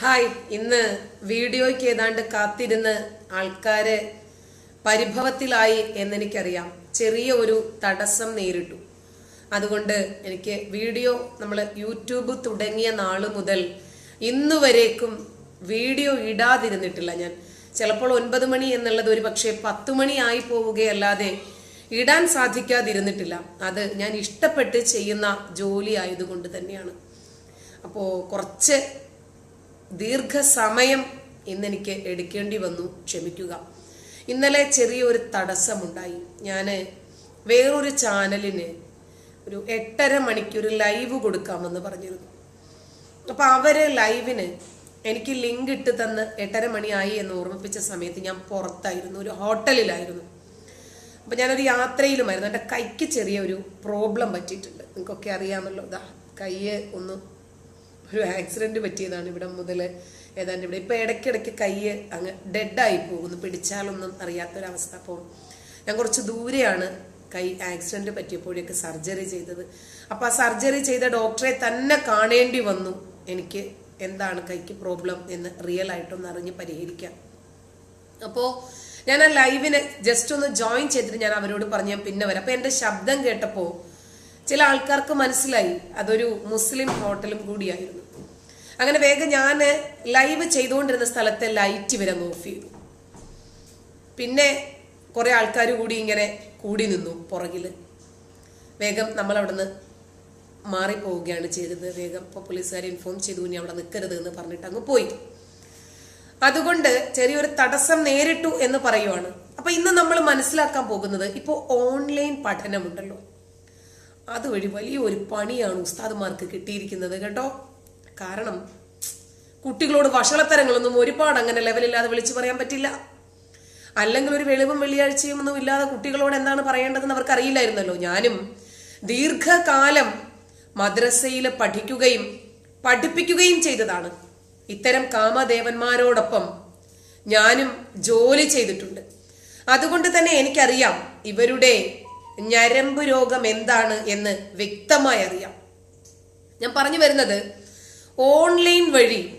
Hi ഇന്ന് വീഡിയോയ്ക്ക് ഏതാണ്ട് കാത്തിരുന്ന് ആൾക്കാര് പരിഭവത്തിലായി എന്നെനിക്കറിയാം. ചെറിയ ഒരു തടസ്സം നേരിട്ടു. അതുകൊണ്ട് എനിക്ക് വീഡിയോ നമ്മൾ യൂട്യൂബ് തുടങ്ങിയ നാൾ മുതൽ ഇന്നുവരേക്കും വീഡിയോ ഇടാതിരുന്നിട്ടില്ല ഞാൻ. ചിലപ്പോൾ ഒൻപത് മണി എന്നുള്ളത് ഒരു പക്ഷേ പത്ത് മണി ആയി പോവുകയല്ലാതെ ഇടാൻ സാധിക്കാതിരുന്നിട്ടില്ല. അത് ഞാൻ ഇഷ്ടപ്പെട്ട് ചെയ്യുന്ന ജോലി ആയതുകൊണ്ട് തന്നെയാണ്. അപ്പോൾ കുറച്ച് ദീർഘസമയം ഇന്നെനിക്ക് എടുക്കേണ്ടി വന്നു ക്ഷമിക്കുക. ഇന്നലെ ചെറിയൊരു തടസ്സമുണ്ടായി. ഞാൻ വേറൊരു ചാനലിന് ഒരു എട്ടര മണിക്കൂർ ലൈവ് കൊടുക്കാമെന്ന് പറഞ്ഞിരുന്നു. അപ്പോൾ അവരെ ലൈവിന് എനിക്ക് ലിങ്ക് ഇട്ട് തന്ന് എട്ടര മണിയായി എന്ന് ഓർമ്മിപ്പിച്ച സമയത്ത് ഞാൻ പുറത്തായിരുന്നു. ഒരു ഹോട്ടലിലായിരുന്നു. അപ്പൊ ഞാനൊരു യാത്രയിലുമായിരുന്നു. എന്റെ കൈക്ക് ചെറിയ ഒരു പ്രോബ്ലം പറ്റിയിട്ടുണ്ട്. നിങ്ങൾക്കൊക്കെ അറിയാമല്ലോ. ഇതാ കൈ ഒന്ന് ഒരു ആക്സിഡന്റ് പറ്റിയതാണ് ഇവിടെ മുതൽ ഏതാണ്ട് ഇവിടെ. ഇപ്പോൾ ഇടയ്ക്കിടയ്ക്ക് കൈ അങ്ങ് ഡെഡായി പോകുന്നു. പിടിച്ചാലൊന്നും അറിയാത്തൊരവസ്ഥ. അപ്പോൾ ഞാൻ കുറച്ച് ദൂരെയാണ് കൈ ആക്സിഡന്റ് പറ്റിയപ്പോഴേക്ക് സർജറി ചെയ്തത്. അപ്പോൾ ആ സർജറി ചെയ്ത ഡോക്ടറെ തന്നെ കാണേണ്ടി വന്നു. എനിക്ക് എന്താണ് കൈക്ക് പ്രോബ്ലം എന്ന് റിയൽ ആയിട്ടൊന്ന് അറിഞ്ഞ് പരിഹരിക്കാം. അപ്പോൾ ഞാൻ ആ ലൈവിന് ജസ്റ്റ് ഒന്ന് ജോയിൻ ചെയ്തിട്ട് ഞാൻ അവരോട് പറഞ്ഞു. ഞാൻ പിന്നെ വരാം. അപ്പം എന്റെ ശബ്ദം കേട്ടപ്പോൾ ചില ആൾക്കാർക്ക് മനസ്സിലായി. അതൊരു മുസ്ലിം ഹോട്ടലും കൂടിയായിരുന്നു. അങ്ങനെ വേഗം ഞാൻ ലൈവ് ചെയ്തുകൊണ്ടിരുന്ന സ്ഥലത്തെ ലൈറ്റ് വരെ ഓഫ് ചെയ്തു. പിന്നെ കുറെ ആൾക്കാർ കൂടി ഇങ്ങനെ കൂടി നിന്നു പുറകിൽ വേഗം നമ്മൾ അവിടുന്ന് മാറിപ്പോവുകയാണ് ചെയ്തത്. വേഗം ഇപ്പോൾ പോലീസുകാരെ ഇൻഫോം ചെയ്തു ഇനി അവിടെ നിൽക്കരുത് എന്ന് പറഞ്ഞിട്ട് അങ്ങ് പോയി. അതുകൊണ്ട് ചെറിയൊരു തടസ്സം നേരിട്ടു എന്ന് പറയുവാണ്. അപ്പൊ ഇന്ന് നമ്മൾ മനസ്സിലാക്കാൻ പോകുന്നത് ഇപ്പോൾ ഓൺലൈൻ പഠനമുണ്ടല്ലോ. അതുവഴി വലിയൊരു പണിയാണ് ഉസ്താദ്മാർക്ക് കിട്ടിയിരിക്കുന്നത് കേട്ടോ. കാരണം കുട്ടികളോട് വഷളത്തരങ്ങളൊന്നും ഒരുപാട് അങ്ങനെ ലെവലില്ലാതെ വിളിച്ചു പറയാൻ പറ്റില്ല. അല്ലെങ്കിൽ ഒരു വെളിവും വെള്ളിയാഴ്ചയും ഒന്നും ഇല്ലാതെ കുട്ടികളോട് എന്താണ് പറയേണ്ടതെന്ന് അവർക്ക് അറിയില്ലായിരുന്നല്ലോ ഞാനും ദീർഘകാലം മദ്രസയിൽ പഠിക്കുകയും പഠിപ്പിക്കുകയും ചെയ്തതാണ്. ഇത്തരം കാമദേവന്മാരോടൊപ്പം ഞാനും ജോലി ചെയ്തിട്ടുണ്ട്. അതുകൊണ്ട് തന്നെ എനിക്കറിയാം ഇവരുടെ ഞരമ്പ് രോഗം എന്താണ് എന്ന് വ്യക്തമായി അറിയാം. ഞാൻ പറഞ്ഞു വരുന്നത് ഓൺലൈൻ വഴി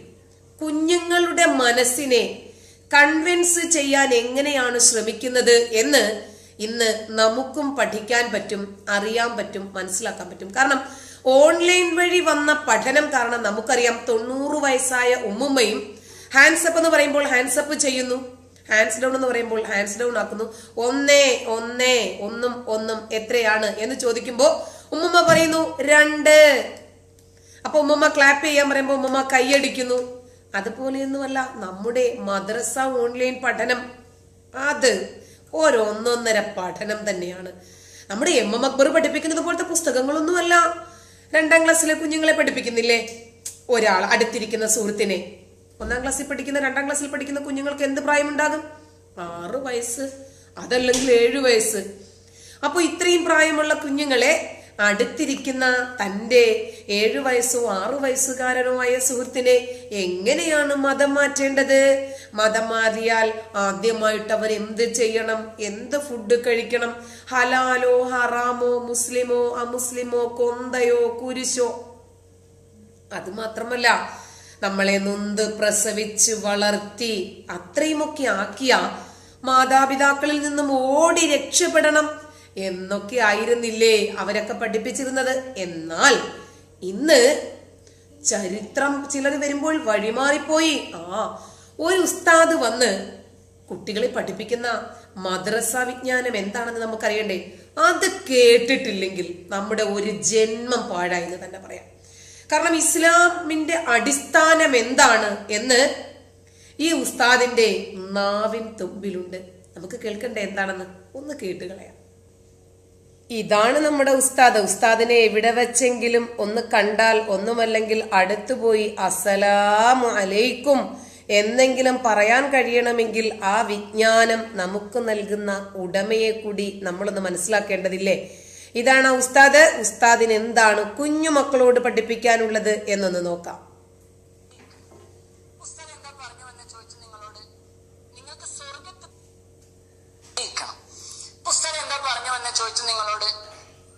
കുഞ്ഞുങ്ങളുടെ മനസ്സിനെ കൺവിൻസ് ചെയ്യാൻ എങ്ങനെയാണ് ശ്രമിക്കുന്നത് എന്ന് ഇന്ന് നമുക്കും പഠിക്കാൻ പറ്റും അറിയാൻ പറ്റും മനസ്സിലാക്കാൻ പറ്റും. കാരണം ഓൺലൈൻ വഴി വന്ന പഠനം കാരണം നമുക്കറിയാം തൊണ്ണൂറ് വയസ്സായ ഉമ്മുമ്മയും ഹാൻഡ്സപ്പ് എന്ന് പറയുമ്പോൾ ഹാൻഡ്സപ്പ് ചെയ്യുന്നു. ഹാൻഡ്സ് ഡൗൺ എന്ന് പറയുമ്പോൾ ഹാൻഡ്സ് ഡൗൺ ആക്കുന്നു. ഒന്നേ ഒന്നേ ഒന്നും ഒന്നും എത്രയാണ് എന്ന് ചോദിക്കുമ്പോൾ ഉമ്മുമ്മ പറയുന്നു രണ്ട്. അപ്പൊ ഉമ്മമ്മ ക്ലാപ്പ് ചെയ്യാൻ പറയുമ്പോൾ ഉമ്മമ്മ കൈയടിക്കുന്നു. അതുപോലെയൊന്നുമല്ല നമ്മുടെ മദ്രസ ഓൺലൈൻ പഠനം. അത് ഓരോന്നൊന്നര പഠനം തന്നെയാണ്. നമ്മുടെ എം എം അക്ബർ പഠിപ്പിക്കുന്നത് പോലത്തെ പുസ്തകങ്ങളൊന്നുമല്ല. രണ്ടാം ക്ലാസ്സിലെ കുഞ്ഞുങ്ങളെ പഠിപ്പിക്കുന്നില്ലേ? ഒരാൾ അടുത്തിരിക്കുന്ന സുഹൃത്തിനെ. ഒന്നാം ക്ലാസ്സിൽ പഠിക്കുന്ന രണ്ടാം ക്ലാസ്സിൽ പഠിക്കുന്ന കുഞ്ഞുങ്ങൾക്ക് എന്ത് പ്രായമുണ്ടാകും? ആറ് വയസ്സ്. അതല്ലെങ്കിൽ ഏഴു വയസ്സ്. അപ്പോൾ ഇത്രയും പ്രായമുള്ള കുഞ്ഞുങ്ങളെ അടുത്തിരിക്കുന്ന തന്റെ ഏഴു വയസ്സോ ആറു വയസ്സുകാരനോ ആയ സുഹൃത്തിനെ എങ്ങനെയാണ് മതം മാറ്റേണ്ടത്? മതം മാറിയാൽ ആദ്യമായിട്ട് അവർ എന്ത് ചെയ്യണം? എന്ത് ഫുഡ് കഴിക്കണം? ഹലാലോ ഹറാമോ മുസ്ലിമോ അമുസ്ലിമോ കൊന്തയോ കുരിശോ? അത് മാത്രമല്ല നമ്മളെ നൊന്ത് പ്രസവിച്ച് വളർത്തി അത്രയുമൊക്കെ ആക്കിയ മാതാപിതാക്കളിൽ നിന്നും ഓടി രക്ഷപ്പെടണം. എന്നൊക്കെ ആയിരുന്നില്ലേ അവരൊക്കെ പഠിപ്പിച്ചിരുന്നത്? എന്നാൽ ഇന്ന് ചരിത്രം ചിലർ വരുമ്പോൾ വഴിമാറിപ്പോയി. ആ ഒരു ഉസ്താദ് വന്ന് കുട്ടികളെ പഠിപ്പിക്കുന്ന മദ്രസ വിജ്ഞാനം എന്താണെന്ന് നമുക്കറിയണ്ടേ? അത് കേട്ടിട്ടില്ലെങ്കിൽ നമ്മുടെ ഒരു ജന്മം പാഴായി എന്ന് തന്നെ പറയാം. കാരണം ഇസ്ലാമിന്റെ അടിസ്ഥാനം എന്താണ് എന്ന് ഈ ഉസ്താദിന്റെ നാവിൻ തുമ്പിലുണ്ട്. നമുക്ക് കേൾക്കണ്ടേ എന്താണെന്ന്? ഒന്ന് കേട്ടുകളയാം. ഇതാണ് നമ്മുടെ ഉസ്താദ്. ഉസ്താദിനെ എവിടെ വെച്ചെങ്കിലും ഒന്ന് കണ്ടാൽ ഒന്നുമല്ലെങ്കിൽ അടുത്തുപോയി അസലാമു അലൈക്കും എന്നെങ്കിലും പറയാൻ കഴിയണമെങ്കിൽ ആ വിജ്ഞാനം നമുക്ക് നൽകുന്ന ഉടമയെ കൂടി നമ്മളൊന്ന് മനസ്സിലാക്കേണ്ടതില്ലേ? ഇതാണ് ഉസ്താദ്. ഉസ്താദിന് എന്താണ് കുഞ്ഞു മക്കളോട് പഠിപ്പിക്കാനുള്ളത് എന്നൊന്ന് നോക്കാം ഉസ്താദ് എന്താ പറഞ്ഞു എന്ന് ചോദിച്ചു നിങ്ങളോട് നിങ്ങൾക്ക് സ്വർഗത്ത് ജയിക്കണം ഉസ്താദ് എന്താ പറഞ്ഞു എന്ന് ചോദിച്ചു നിങ്ങളോട്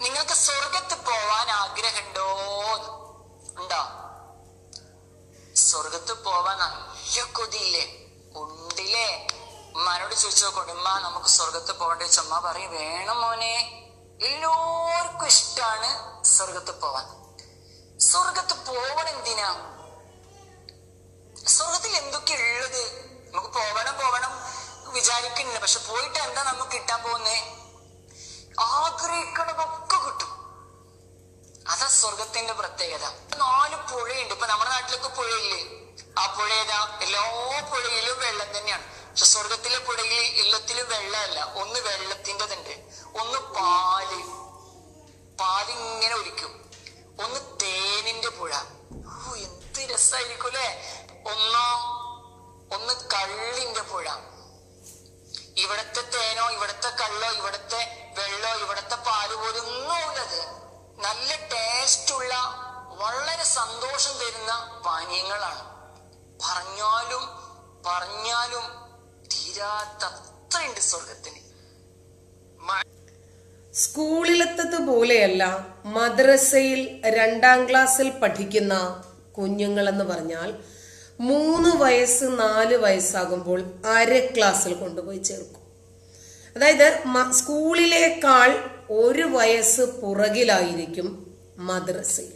നിങ്ങൾക്ക് സ്വർഗത്ത് പോവാൻ ആഗ്രഹമുണ്ടോ ഉണ്ടോ സ്വർഗത്ത് പോവാൻ കൊതിയില്ലേ ഉണ്ടില്ലേ? ഉമ്മാനോട് ചോദിച്ചു നോക്കോട്ടെ ഉമ്മ നമുക്ക് സ്വർഗത്ത് പോകണ്ടേ? ചുമ പറയും വേണം മോനെ. എല്ലാവർക്കും ഇഷ്ടാണ് സ്വർഗത്ത് പോവാൻ. സ്വർഗത്ത് പോവണം എന്തിനാ? സ്വർഗത്തിൽ എന്തൊക്കെ ഉള്ളത്? നമുക്ക് പോവണം പോവണം വിചാരിക്കുന്നില്ല. പക്ഷെ പോയിട്ട് എന്താ നമുക്ക് കിട്ടാൻ പോകുന്നേ? ആഗ്രഹിക്കണതൊക്കെ കിട്ടും. അതാ സ്വർഗത്തിന്റെ പ്രത്യേകത. നാല് പുഴയുണ്ട്. ഇപ്പൊ നമ്മുടെ നാട്ടിലൊക്കെ പുഴയില്ലേ? ആ പുഴ ഏതാ എല്ലാ പുഴയിലും വെള്ളം തന്നെയാണ്. പക്ഷെ സ്വർഗത്തിലെ പുഴയിൽ എല്ലാത്തിലും വെള്ളമല്ല. ഒന്ന് വെള്ളത്തിന്റെതുണ്ട്. ഒന്ന് പാൽ. പാലിങ്ങനെ ഒലിക്കും. ഒന്ന് തേനിന്റെ പുഴ. ഓ എന്ത് രസമായിരിക്കും അല്ലേ? ഒന്നോ ഒന്ന് കള്ളിന്റെ പുഴ. ഇവിടത്തെ തേനോ ഇവിടത്തെ കള്ളോ ഇവിടത്തെ വെള്ളോ ഇവിടത്തെ പാൽ പോലും നല്ല ടേസ്റ്റ് ഉള്ള വളരെ സന്തോഷം തരുന്ന പാനീയങ്ങളാണ്. പറഞ്ഞാലും പറഞ്ഞാലും തീരാത്തത്രയുണ്ട് സ്വർഗത്തിന് സ്കൂളിലെത്തത് സ്കൂളിലത്തത് പോലെയല്ല മദ്രസയിൽ രണ്ടാം ക്ലാസ്സിൽ പഠിക്കുന്ന കുഞ്ഞുങ്ങളെന്ന് പറഞ്ഞാൽ മൂന്ന് വയസ്സ് നാല് വയസ്സാകുമ്പോൾ അര ക്ലാസ്സിൽ കൊണ്ടുപോയി ചേർക്കും. അതായത് സ്കൂളിലേക്കാൾ ഒരു വയസ്സ് പുറകിലായിരിക്കും മദ്രസയിൽ.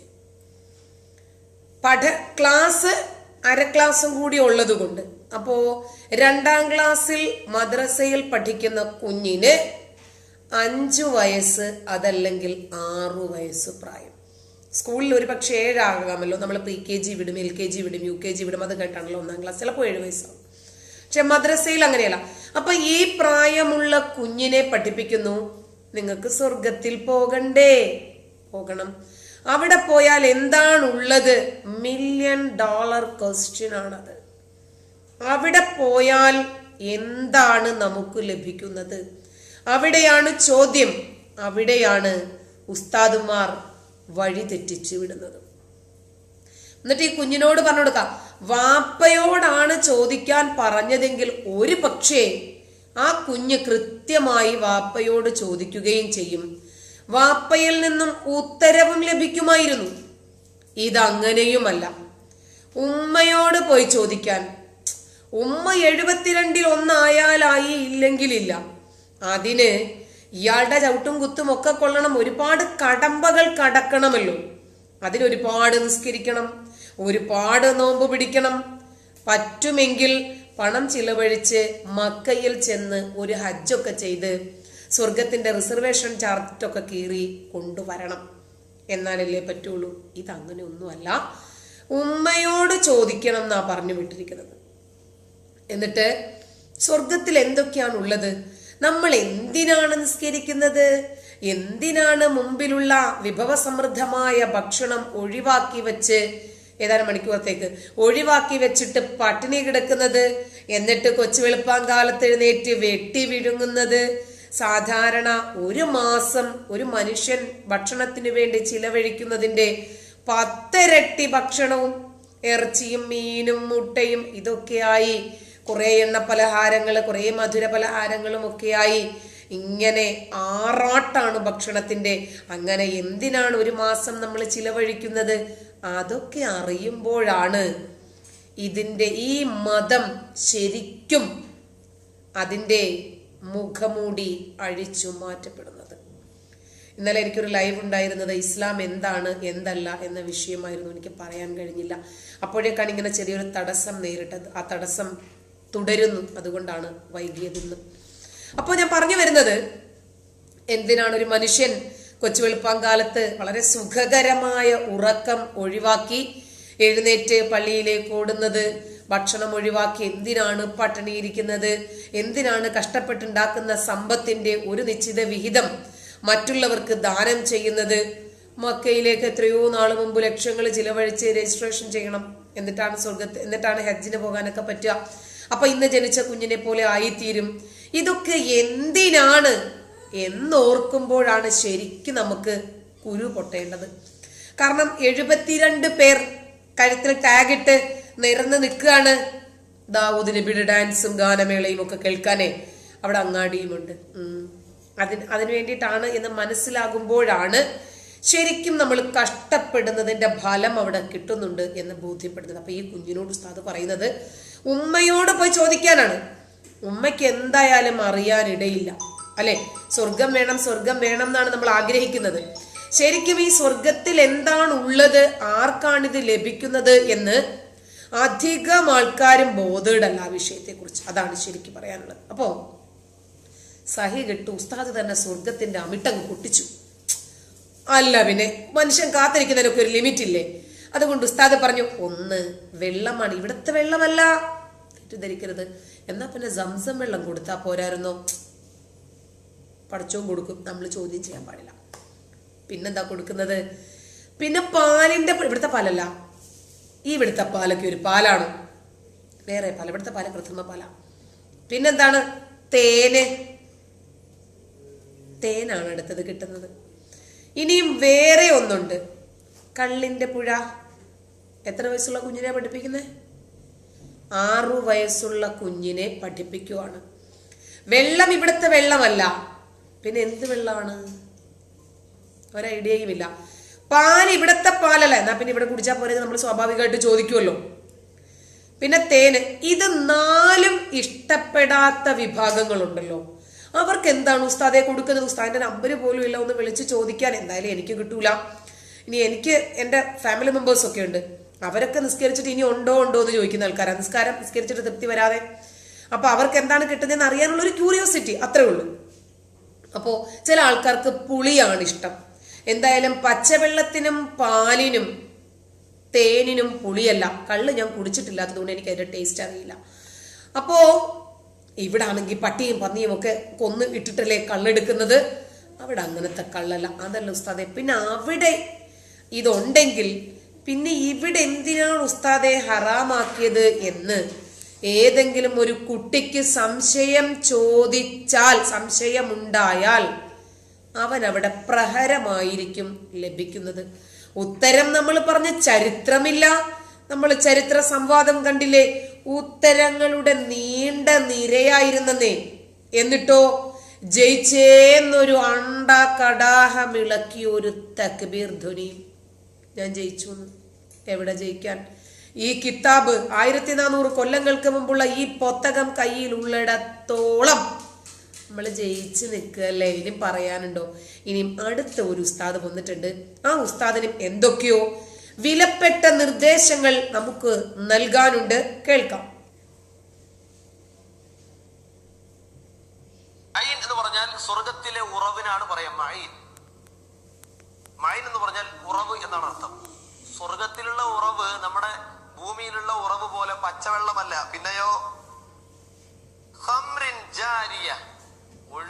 പഠ ക്ലാസ് അര ക്ലാസ്സും കൂടി ഉള്ളതുകൊണ്ട്. അപ്പോ രണ്ടാം ക്ലാസ്സിൽ മദ്രസയിൽ പഠിക്കുന്ന കുഞ്ഞിന് അഞ്ചു വയസ്സ് അതല്ലെങ്കിൽ ആറു വയസ്സ് പ്രായം. സ്കൂളിൽ ഒരു പക്ഷേ ഏഴാകാമല്ലോ. നമ്മൾ പ്രീ കെ ജി വിടും എൽ കെ ജി വിടും യു കെ ജി വിടും അത് കേട്ടാണല്ലോ ഒന്നാം ക്ലാസ്. ചിലപ്പോൾ ഏഴ് വയസ്സാവും. പക്ഷെ മദ്രസയിൽ അങ്ങനെയല്ല. അപ്പൊ ഈ പ്രായമുള്ള കുഞ്ഞിനെ പഠിപ്പിക്കുന്നു. നിങ്ങൾക്ക് സ്വർഗത്തിൽ പോകണ്ടേ? പോകണം. അവിടെ പോയാൽ എന്താണുള്ളത്? മില്യൺ ഡോളർ ക്വസ്റ്റ്യൻ ആണത്. അവിടെ പോയാൽ എന്താണ് നമുക്ക് ലഭിക്കുന്നത്? അവിടെയാണ് ചോദ്യം. അവിടെയാണ് ഉസ്താദുമാർ വഴി തെറ്റിച്ചു വിടുന്നത്. എന്നിട്ട് ഈ കുഞ്ഞിനോട് പറഞ്ഞു കൊടുക്കാം വാപ്പയോടാണ് ചോദിക്കാൻ പറഞ്ഞതെങ്കിൽ ഒരു പക്ഷേ ആ കുഞ്ഞ് കൃത്യമായി വാപ്പയോട് ചോദിക്കുകയും ചെയ്യും. വാപ്പയിൽ നിന്നും ഉത്തരവും ലഭിക്കുമായിരുന്നു. ഇതങ്ങനെയുമല്ല. ഉമ്മയോട് പോയി ചോദിക്കാൻ ഉമ്മ എഴുപത്തിരണ്ടിൽ ഒന്നായാലായി ഇല്ലെങ്കിലില്ല. അതിന് ഇയാളുടെ ചവിട്ടും കുത്തും ഒക്കെ കൊള്ളണം. ഒരുപാട് കടമ്പകൾ കടക്കണമല്ലോ. അതിനൊരുപാട് നിസ്കരിക്കണം. ഒരുപാട് നോമ്പ് പിടിക്കണം. പറ്റുമെങ്കിൽ പണം ചിലവഴിച്ച് മക്കയിൽ ചെന്ന് ഒരു ഹജ്ജൊക്കെ ചെയ്ത് സ്വർഗത്തിന്റെ റിസർവേഷൻ ചാർട്ടൊക്കെ കീറി കൊണ്ടുവരണം. എന്നാലല്ലേ പറ്റുള്ളൂ. ഇതങ്ങനെ ഒന്നുമല്ല ഉമ്മയോട് ചോദിക്കണം എന്നാ പറഞ്ഞു വിട്ടിരിക്കുന്നത്. എന്നിട്ട് സ്വർഗത്തിൽ എന്തൊക്കെയാണ് ഉള്ളത് നമ്മൾ എന്തിനാണ് നിസ്കരിക്കുന്നത്? എന്തിനാണ് മുമ്പിലുള്ള വിഭവസമൃദ്ധമായ ഭക്ഷണം ഒഴിവാക്കി വെച്ച് ഏതാനും മണിക്കൂറത്തേക്ക് ഒഴിവാക്കി വെച്ചിട്ട് പട്ടിണി കിടക്കുന്നത്? എന്നിട്ട് കൊച്ചു വെളുപ്പാങ്കാലത്ത് എഴുന്നേറ്റ് വെട്ടി വിഴുങ്ങുന്നത്? സാധാരണ ഒരു മാസം ഒരു മനുഷ്യൻ ഭക്ഷണത്തിന് വേണ്ടി ചിലവഴിക്കുന്നതിന്റെ പത്തിരട്ടി ഭക്ഷണവും ഇറച്ചിയും മീനും മുട്ടയും ഇതൊക്കെയായി കുറേ എണ്ണ പലഹാരങ്ങൾ കുറേ മധുര പലഹാരങ്ങളും ഒക്കെയായി ഇങ്ങനെ ആറാട്ടാണ് ഭക്ഷണത്തിന്റെ അങ്ങനെ എന്തിനാണ് ഒരു മാസം നമ്മൾ ചിലവഴിക്കുന്നത്? അതൊക്കെ അറിയുമ്പോഴാണ് ഇതിന്റെ ഈ മതം ശരിക്കും അതിന്റെ മുഖമൂടി അഴിച്ചു മാറ്റപ്പെടുന്നത്. ഇന്നലെ എനിക്കൊരു ലൈവ് ഉണ്ടായിരുന്നത് ഇസ്ലാം എന്താണ് എന്തല്ല എന്ന വിഷയമായിരുന്നു. എനിക്ക് പറയാൻ കഴിഞ്ഞില്ല. അപ്പോഴേക്കാണ് ഇങ്ങനെ ചെറിയൊരു തടസ്സം നേരിട്ടത്. ആ തടസ്സം തുടരുന്നു. അതുകൊണ്ടാണ് വൈകിയതെന്ന്. അപ്പോൾ ഞാൻ പറഞ്ഞു വരുന്നത് എന്തിനാണ് ഒരു മനുഷ്യൻ കൊച്ചു വെളുപ്പാങ്കാലത്ത് വളരെ സുഖകരമായ ഉറക്കം ഒഴിവാക്കി എഴുന്നേറ്റ് പള്ളിയിലേക്ക് ഓടുന്നത്? ഭക്ഷണം ഒഴിവാക്കി എന്തിനാണ് പട്ടിണിയിരിക്കുന്നത്? എന്തിനാണ് കഷ്ടപ്പെട്ടുണ്ടാക്കുന്ന സമ്പത്തിന്റെ ഒരു നിശ്ചിത വിഹിതം മറ്റുള്ളവർക്ക് ദാനം ചെയ്യുന്നത്? മക്കയിലേക്ക് എത്രയോ നാൾ മുമ്പ് ലക്ഷങ്ങൾ ചിലവഴിച്ച് രജിസ്ട്രേഷൻ ചെയ്യണം എന്നിട്ടാണ് സ്വർഗത്ത് എന്നിട്ടാണ് ഹജ്ജിന് പോകാനൊക്കെ പറ്റുക. അപ്പൊ ഇന്ന് ജനിച്ച കുഞ്ഞിനെ പോലെ ആയിത്തീരും. ഇതൊക്കെ എന്തിനാണ് എന്നോർക്കുമ്പോഴാണ് ശരിക്കും നമുക്ക് കുരു പൊട്ടേണ്ടത്. കാരണം എഴുപത്തിരണ്ട് പേർ കഴുത്തിൽ ടാഗിട്ട് നിരന്ന് നിൽക്കുകയാണ്. ദാവൂദ് നബിയുടെ ഡാൻസും ഗാനമേളയും ഒക്കെ കേൾക്കാനേ അവിടെ അങ്ങാടിയുമുണ്ട്. അതിന് അതിനു വേണ്ടിയിട്ടാണ് എന്ന് മനസ്സിലാകുമ്പോഴാണ് ശരിക്കും നമ്മൾ കഷ്ടപ്പെടുന്നതിന്റെ ഫലം അവിടെ കിട്ടുന്നുണ്ട് എന്ന് ബോധ്യപ്പെടുന്നത്. അപ്പോൾ ഈ കുഞ്ഞിനോട് ഉസ്താദ് പറയുന്നത് ഉമ്മയോട് പോയി ചോദിക്കാനാണ്. ഉമ്മയ്ക്ക് എന്തായാലും അറിയാനിടയില്ല. അല്ലേ? സ്വർഗം വേണം സ്വർഗം വേണം എന്നാണ് നമ്മൾ ആഗ്രഹിക്കുന്നത്. ശരിക്കും ഈ സ്വർഗത്തിൽ എന്താണ് ഉള്ളത്? ആർക്കാണിത് ലഭിക്കുന്നത് എന്ന് അധികം ആൾക്കാരും ബോധേഡല്ല ആ വിഷയത്തെക്കുറിച്ച്. അതാണ് ശരിക്കും പറയാനുള്ളത്. അപ്പോൾ സഹി കെട്ടു ഉസ്താദ് തന്നെ സ്വർഗത്തിന്റെ അമിട്ടങ്ങ് പൊട്ടിച്ചു. അല്ല പിന്നെ മനുഷ്യൻ കാത്തിരിക്കുന്നതിനൊക്കെ ഒരു ലിമിറ്റ് ഇല്ലേ അതുകൊണ്ട് ഉസ്താദ് പറഞ്ഞു ഒന്ന് വെള്ളമാണ്. ഇവിടുത്തെ വെള്ളമല്ല. തെറ്റിദ്ധരിക്കരുത്. എന്നാ പിന്നെ സംസം വെള്ളം കൊടുത്താൽ പോരായിരുന്നോ? പടച്ചവും കൊടുക്കും. നമ്മൾ ചോദ്യം ചെയ്യാൻ പാടില്ല. പിന്നെന്താ കൊടുക്കുന്നത്? പിന്നെ പാലിന്റെ ഇവിടുത്തെ പാലല്ല. ഇവിടുത്തെ പാലൊക്കെ ഒരു പാലാണ്. വേറെ പാല ഇവിടുത്തെ പാല കൃത്രിമ പാല. പിന്നെന്താണ്? തേന്. തേനാണ് അടുത്തത് കിട്ടുന്നത്. ഇനിയും വേറെ ഒന്നുണ്ട്. കള്ളിന്റെ പുഴ. എത്ര വയസ്സുള്ള കുഞ്ഞിനെ പഠിപ്പിക്കുന്നത് ആറു വയസ്സുള്ള കുഞ്ഞിനെ പഠിപ്പിക്കുവാണ്. വെള്ളം ഇവിടുത്തെ വെള്ളമല്ല. പിന്നെ എന്ത് വെള്ളമാണ്? ഒരു ഐഡിയയും ഇല്ല. പാൽ ഇവിടത്തെ പാലല്ല. എന്നാ പിന്നെ ഇവിടെ കുടിച്ചാൽ പോരെ നമ്മൾ സ്വാഭാവികമായിട്ട് ചോദിക്കുമല്ലോ പിന്നെ തേന്. ഇത് നാലും ഇഷ്ടപ്പെടാത്ത വിഭാഗങ്ങളുണ്ടല്ലോ. അവർക്ക് എന്താണ് ഉസ്താദെ കൊടുക്കുന്നത് ഉസ്താദിന്റെ നമ്പർ പോലും ഇല്ല. ഒന്ന് വിളിച്ച് ചോദിക്കാൻ എന്തായാലും എനിക്ക് കിട്ടൂല. ഇനി എനിക്ക് എന്റെ ഫാമിലി മെമ്പേഴ്സ് ഒക്കെ ഉണ്ട്. അവരൊക്കെ നിസ്കരിച്ചിട്ട് ഇനി ഉണ്ടോ ഉണ്ടോ എന്ന് ചോദിക്കുന്ന ആൾക്കാരാണ് നിസ്കാരം നിസ്കരിച്ചിട്ട് തൃപ്തി വരാതെ. അപ്പൊ അവർക്ക് എന്താണ് കിട്ടുന്നതെന്ന് അറിയാനുള്ള ഒരു ക്യൂരിയോസിറ്റി അത്രേ ഉള്ളൂ. അപ്പോൾ ചില ആൾക്കാർക്ക് പുളിയാണ് ഇഷ്ടം. എന്തായാലും പച്ചവെള്ളത്തിനും പാലിനും തേനിനും പുളിയല്ല. കള്ള് ഞാൻ കുടിച്ചിട്ടില്ലാത്തതുകൊണ്ട് എനിക്ക് അതിന്റെ ടേസ്റ്റ് അറിയില്ല. അപ്പോ ഇവിടെ ആണെങ്കിൽ പട്ടിയും പന്നിയും ഒക്കെ കൊന്ന് ഇട്ടിട്ടല്ലേ കള്ളെടുക്കുന്നത്? അവിടെ അങ്ങനത്തെ കള്ളല്ല. അതല്ല ഉസ്താദെ പിന്നെ അവിടെ ഇതുണ്ടെങ്കിൽ പിന്നെ ഇവിടെ എന്തിനാണ് ഉസ്താദെ ഹറാമാക്കിയത് എന്ന് ഏതെങ്കിലും ഒരു കുട്ടിക്ക് സംശയം ചോദിച്ചാൽ സംശയമുണ്ടായാൽ അവൻ അവിടെ പ്രഹരമായിരിക്കും ലഭിക്കുന്നത്. ഉത്തരം നമ്മൾ പറഞ്ഞ ചരിത്രമില്ല. നമ്മൾ ചരിത്ര സംവാദം കണ്ടില്ലേ? ഉത്തരങ്ങളുടെ നീണ്ട നിരയായിരുന്നേ എന്നിട്ടോ? ജയിച്ചേന്നൊരു അണ്ട കടാഹമിളക്കി ഒരു തക്ബീർ ധ്വനി. ഞാൻ ജയിച്ചു എവിടെ ജയിക്കാൻ? ഈ കിതാബ് ആയിരത്തി നാനൂറ് കൊല്ലങ്ങൾക്ക് മുമ്പുള്ള ഈ പുസ്തകം കയ്യിൽ ഉള്ളിടത്തോളം നമ്മൾ ജയിച്ച് നിൽക്കുകയല്ലേ ഇനിയും പറയാനുണ്ടോ? ഇനിയും അടുത്ത ഒരു ഉസ്താദ് വന്നിട്ടുണ്ട്. ആ ഉസ്താദിനും എന്തൊക്കെയോ വിലപ്പെട്ട നിർദ്ദേശങ്ങൾ നമുക്ക് നൽകാനുണ്ട്. കേൾക്കാം.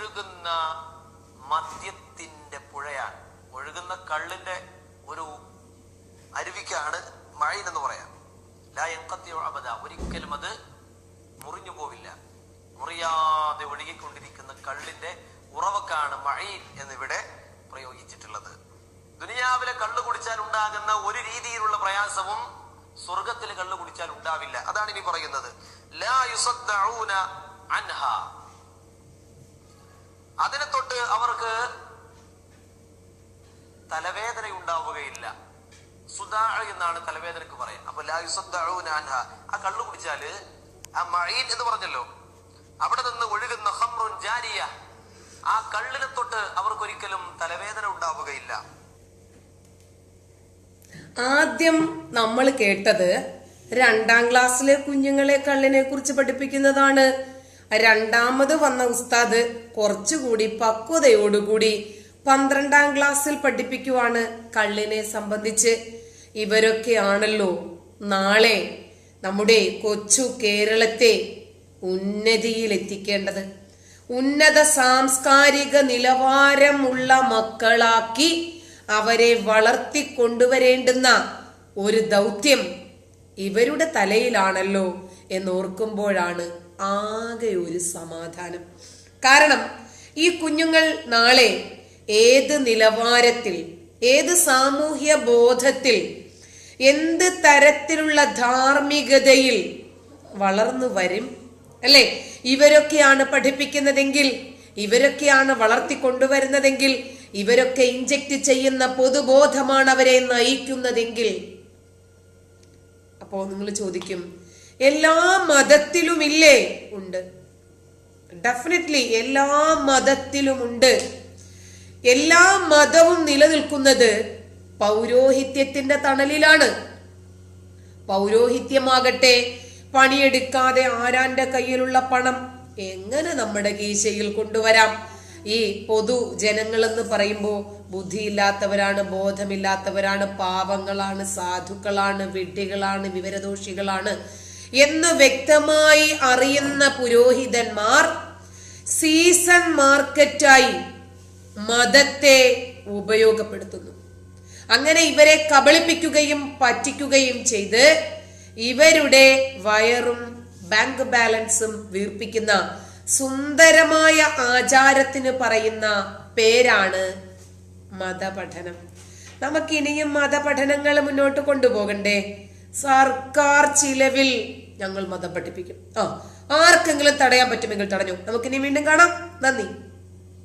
ഒഴുകുന്ന മദ്യത്തിന്റെ പുഴയാണ്. ഒഴുകുന്ന കള്ളിന്റെ ഒരു അരുവിക്കാണ് മഴയിൽ എന്ന് പറയാം ലായക്കത്തിയോ അബദ. ഒരിക്കലും അത് മുറിഞ്ഞു പോവില്ല. മുറിയാതെ ഒഴുകിക്കൊണ്ടിരിക്കുന്ന കള്ളിന്റെ ഉറവക്കാണ് മഴയിൽ എന്നിവിടെ പ്രയോഗിച്ചിട്ടുള്ളത്. ദുനിയാവിലെ കള്ള് കുടിച്ചാൽ ഉണ്ടാകുന്ന ഒരു രീതിയിലുള്ള പ്രയാസവും സ്വർഗത്തിൽ കള്ള് കുടിച്ചാൽ ഉണ്ടാവില്ല. അതാണ് ഇനി പറയുന്നത്. ലാ യുസദ്ദഊന അൻഹ. അവർക്ക് തലവേദന ഉണ്ടാവുകയില്ല സുദാ എന്നാണ് തലവേദനക്ക് പറയാം. അപ്പൊ ലാ യുസദ്ദഊന അൻഹ. ആ കള്ളു കുടിച്ചാൽ ആ മഴീൻ എന്ന് പറഞ്ഞല്ലോ. അവിടെ നിന്ന് ഒഴുകുന്ന ഹംറുൻ ജാരിയ. ആ കള്ളിനെ തൊട്ട് അവർക്കൊരിക്കലും തലവേദന ഉണ്ടാവുകയില്ല. ആദ്യം നമ്മൾ കേട്ടത് രണ്ടാം ക്ലാസ്സിലെ കുഞ്ഞുങ്ങളെ കള്ളിനെ കുറിച്ച് പഠിപ്പിക്കുന്നതാണ്. രണ്ടാമത് വന്ന ഉസ്താദ് കുറച്ചുകൂടി പക്വതയോടുകൂടി പന്ത്രണ്ടാം ക്ലാസ്സിൽ പഠിപ്പിക്കുവാണ് കള്ളിനെ സംബന്ധിച്ച്. ഇവരൊക്കെയാണല്ലോ നാളെ നമ്മുടെ കൊച്ചു കേരളത്തെ ഉന്നതിയിൽ എത്തിക്കേണ്ടത് ഉന്നത സാംസ്കാരിക നിലവാരമുള്ള മക്കളാക്കി അവരെ വളർത്തിക്കൊണ്ടുവരേണ്ടുന്ന ഒരു ദൗത്യം ഇവരുടെ തലയിലാണല്ലോ എന്നോർക്കുമ്പോഴാണ് ആകെ ഒരു സമാധാനം. കാരണം ഈ കുഞ്ഞുങ്ങൾ നാളെ ഏത് നിലവാരത്തിൽ ഏത് സാമൂഹ്യ ബോധത്തിൽ എന്ത് തരത്തിലുള്ള ധാർമ്മികതയിൽ വളർന്നു വരും? അല്ലെ? ഇവരൊക്കെയാണ് പഠിപ്പിക്കുന്നതെങ്കിൽ ഇവരൊക്കെയാണ് വളർത്തിക്കൊണ്ടുവരുന്നതെങ്കിൽ ഇവരൊക്കെ ഇഞ്ചക്ട് ചെയ്യുന്ന പൊതുബോധമാണ് അവരെ നയിക്കുന്നതെങ്കിൽ. അപ്പോ നിങ്ങൾ ചോദിക്കും എല്ലാ മതത്തിലുമില്ലേ? ഉണ്ട്. ഡെഫിനറ്റ്ലി എല്ലാ മതത്തിലുമുണ്ട്. എല്ലാ മതവും നിലനിൽക്കുന്നത് പൗരോഹിത്യത്തിന്റെ തണലിലാണ്. പൗരോഹിത്യമാകട്ടെ പണിയെടുക്കാതെ ആരാന്റെ കയ്യിലുള്ള പണം എങ്ങനെ നമ്മുടെ കീശയിൽ കൊണ്ടുവരാം? ഈ പൊതു ജനങ്ങളെന്ന് പറയുമ്പോൾ ബുദ്ധിയില്ലാത്തവരാണ് ബോധമില്ലാത്തവരാണ് പാവങ്ങളാണ് സാധുക്കളാണ് വിഡ്ഢികളാണ് വിവരദോഷികളാണ്. എന്ന് വ്യക്തമായി അറിയുന്ന പുരോഹിതന്മാർ സീസൺ മാർക്കറ്റായി മതത്തെ ഉപയോഗപ്പെടുത്തുന്നു. അങ്ങനെ ഇവരെ കബളിപ്പിക്കുകയും പറ്റിക്കുകയും ചെയ്ത് ഇവരുടെ വയറും ബാങ്ക് ബാലൻസും വീർപ്പിക്കുന്ന സുന്ദരമായ ആചാരത്തിന് പറയുന്ന പേരാണ് മതപഠനം. നമുക്കിനിയും മതപഠനങ്ങൾ മുന്നോട്ട് കൊണ്ടുപോകണ്ടേ? സർക്കാർ ചിലവിൽ ഞങ്ങൾ മതം പഠിപ്പിക്കും. ആ ആർക്കെങ്കിലും തടയാൻ പറ്റുമെങ്കിൽ തടഞ്ഞു. നമുക്കിനി വീണ്ടും കാണാം. നന്ദി.